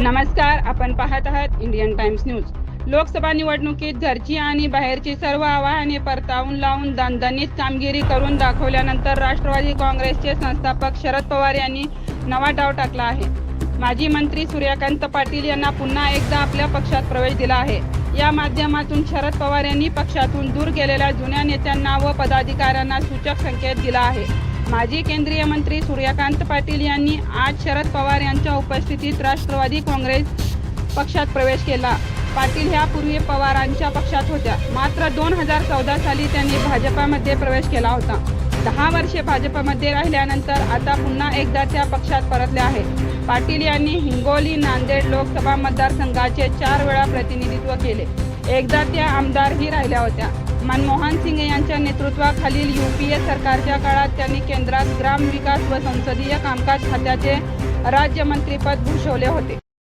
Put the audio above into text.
नमस्कार आपण पाहत आहात इंडियन टाइम्स न्यूज लोकसभा निवडणुकीत घरची आणि बाहेरची सर्व आवाहने परतावून लावून दणदणीत कामगिरी करून दाखवल्यानंतर राष्ट्रवादी काँग्रेसचे संस्थापक शरद पवार यांनी नवा डाव टाकला आहे. माजी मंत्री सूर्यकांत पाटील यांना पुन्हा एकदा आपल्या पक्षात प्रवेश दिला आहे. या माध्यमातून शरद पवार यांनी पक्षातून दूर गेलेल्या जुन्या नेत्यांना व पदाधिकाऱ्यांना सूचक संकेत दिला आहे. माजी केंद्रीय मंत्री सूर्यकांत पाटील यांनी आज शरद पवार यांच्या उपस्थितीत राष्ट्रवादी काँग्रेस पक्षात प्रवेश केला. पाटील ह्या पूर्वी पवारांच्या पक्षात होत्या. मात्र दोन हजार चौदा साली त्यांनी भाजपामध्ये प्रवेश केला होता. दहा वर्षे भाजपमध्ये राहिल्यानंतर आता पुन्हा एकदा त्या पक्षात परतले आहेत पाटील यांनी हिंगोली नांदेड लोकसभा मतदारसंघाचे चार वेळा प्रतिनिधित्व केले. एकदा त्या आमदारही राहिल्या होत्या. मनमोहन सिंग यांच्या नेतृत्वाखालील यू पी ए सरकारच्या काळात त्यांनी केंद्रात ग्रामविकास व संसदीय कामकाज खात्याचे राज्यमंत्रीपद भूषवले होते.